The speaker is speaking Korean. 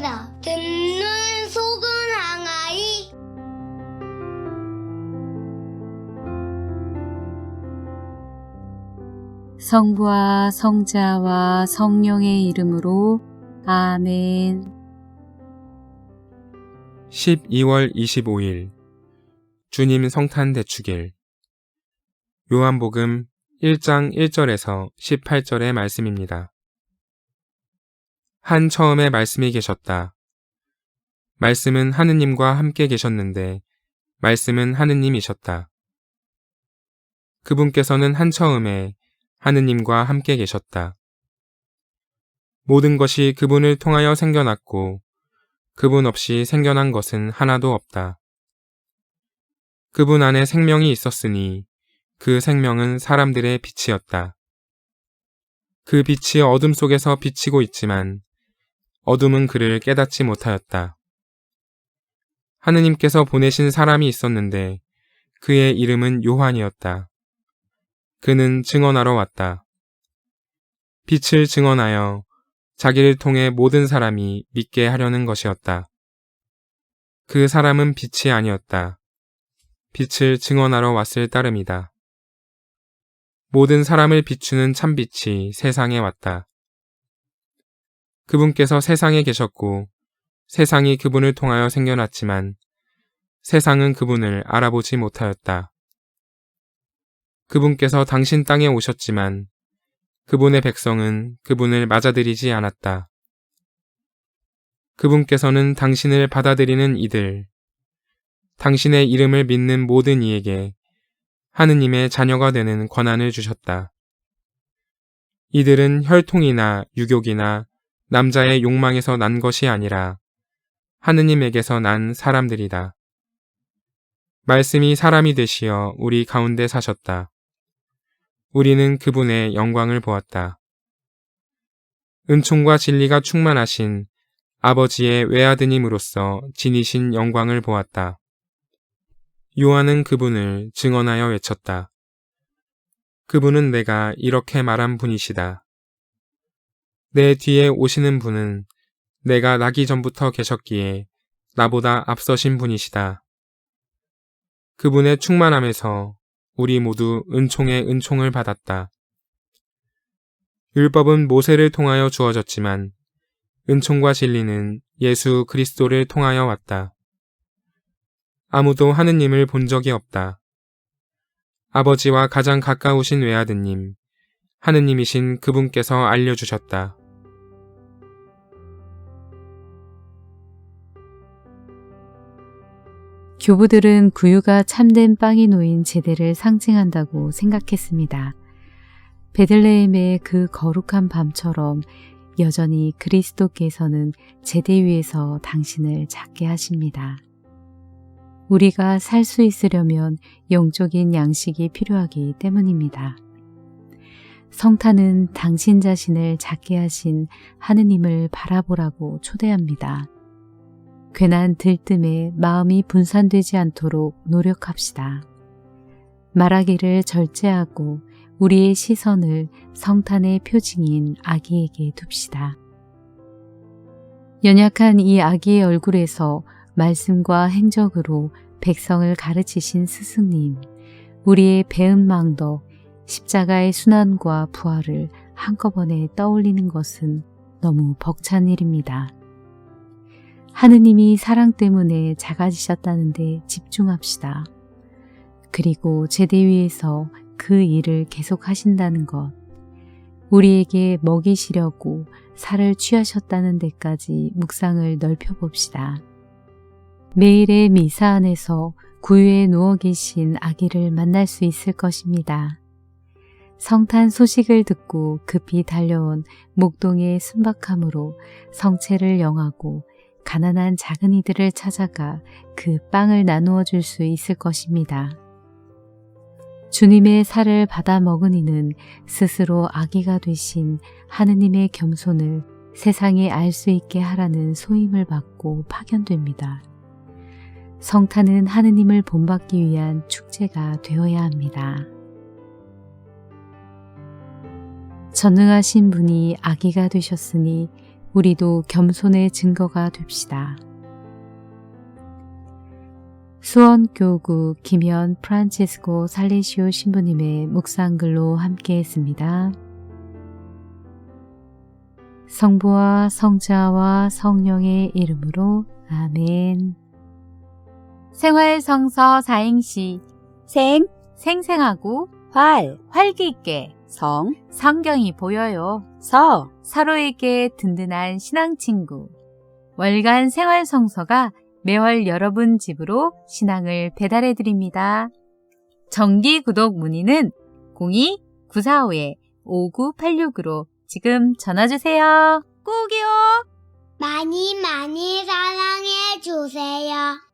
성자 듣는 속은 항아이 성부와 성자와 성령의 이름으로 아멘. 12월 25일 주님 성탄 대축일 요한복음 1장 1절에서 18절의 말씀입니다. 한 처음에 말씀이 계셨다. 말씀은 하느님과 함께 계셨는데 말씀은 하느님이셨다. 그분께서는 한 처음에 하느님과 함께 계셨다. 모든 것이 그분을 통하여 생겨났고 그분 없이 생겨난 것은 하나도 없다. 그분 안에 생명이 있었으니 그 생명은 사람들의 빛이었다. 그 빛이 어둠 속에서 비치고 있지만 어둠은 그를 깨닫지 못하였다. 하느님께서 보내신 사람이 있었는데 그의 이름은 요한이었다. 그는 증언하러 왔다. 빛을 증언하여 자기를 통해 모든 사람이 믿게 하려는 것이었다. 그 사람은 빛이 아니었다. 빛을 증언하러 왔을 따름이다. 모든 사람을 비추는 참빛이 세상에 왔다. 그분께서 세상에 계셨고 세상이 그분을 통하여 생겨났지만 세상은 그분을 알아보지 못하였다. 그분께서 당신 땅에 오셨지만 그분의 백성은 그분을 맞아들이지 않았다. 그분께서는 당신을 받아들이는 이들, 당신의 이름을 믿는 모든 이에게 하느님의 자녀가 되는 권한을 주셨다. 이들은 혈통이나 유격이나 남자의 욕망에서 난 것이 아니라 하느님에게서 난 사람들이다. 말씀이 사람이 되시어 우리 가운데 사셨다. 우리는 그분의 영광을 보았다. 은총과 진리가 충만하신 아버지의 외아드님으로서 지니신 영광을 보았다. 요한은 그분을 증언하여 외쳤다. 그분은 내가 이렇게 말한 분이시다. 내 뒤에 오시는 분은 내가 나기 전부터 계셨기에 나보다 앞서신 분이시다. 그분의 충만함에서 우리 모두 은총의 은총을 받았다. 율법은 모세를 통하여 주어졌지만 은총과 진리는 예수 그리스도를 통하여 왔다. 아무도 하느님을 본 적이 없다. 아버지와 가장 가까우신 외아드님, 하느님이신 그분께서 알려주셨다. 교부들은 구유가 참된 빵이 놓인 제대를 상징한다고 생각했습니다. 베들레헴의 그 거룩한 밤처럼 여전히 그리스도께서는 제대 위에서 당신을 찾게 하십니다. 우리가 살 수 있으려면 영적인 양식이 필요하기 때문입니다. 성탄은 당신 자신을 작게 하신 하느님을 바라보라고 초대합니다. 괜한 들뜸에 마음이 분산되지 않도록 노력합시다. 말하기를 절제하고 우리의 시선을 성탄의 표징인 아기에게 둡시다. 연약한 이 아기의 얼굴에서 말씀과 행적으로 백성을 가르치신 스승님, 우리의 배은망덕, 십자가의 순환과 부활을 한꺼번에 떠올리는 것은 너무 벅찬 일입니다. 하느님이 사랑 때문에 작아지셨다는데 집중합시다. 그리고 제대 위에서 그 일을 계속 하신다는 것, 우리에게 먹이시려고 살을 취하셨다는 데까지 묵상을 넓혀봅시다. 매일의 미사 안에서 구유에 누워 계신 아기를 만날 수 있을 것입니다. 성탄 소식을 듣고 급히 달려온 목동의 순박함으로 성체를 영하고 가난한 작은 이들을 찾아가 그 빵을 나누어 줄 수 있을 것입니다. 주님의 살을 받아 먹은 이는 스스로 아기가 되신 하느님의 겸손을 세상에 알 수 있게 하라는 소임을 받고 파견됩니다. 성탄은 하느님을 본받기 위한 축제가 되어야 합니다. 전능하신 분이 아기가 되셨으니 우리도 겸손의 증거가 됩시다. 수원교구 김현 프란치스코 살레시오 신부님의 묵상글로 함께했습니다. 성부와 성자와 성령의 이름으로 아멘. 생활 성서 사행시 생, 생생하고 활, 활기 있게 성, 성경이 보여요. 서, 서로에게 든든한 신앙 친구. 월간 생활 성서가 매월 여러분 집으로 신앙을 배달해 드립니다. 정기 구독 문의는 02-945-5986으로 지금 전화 주세요. 꼭이요. 많이 많이 사랑해 주세요.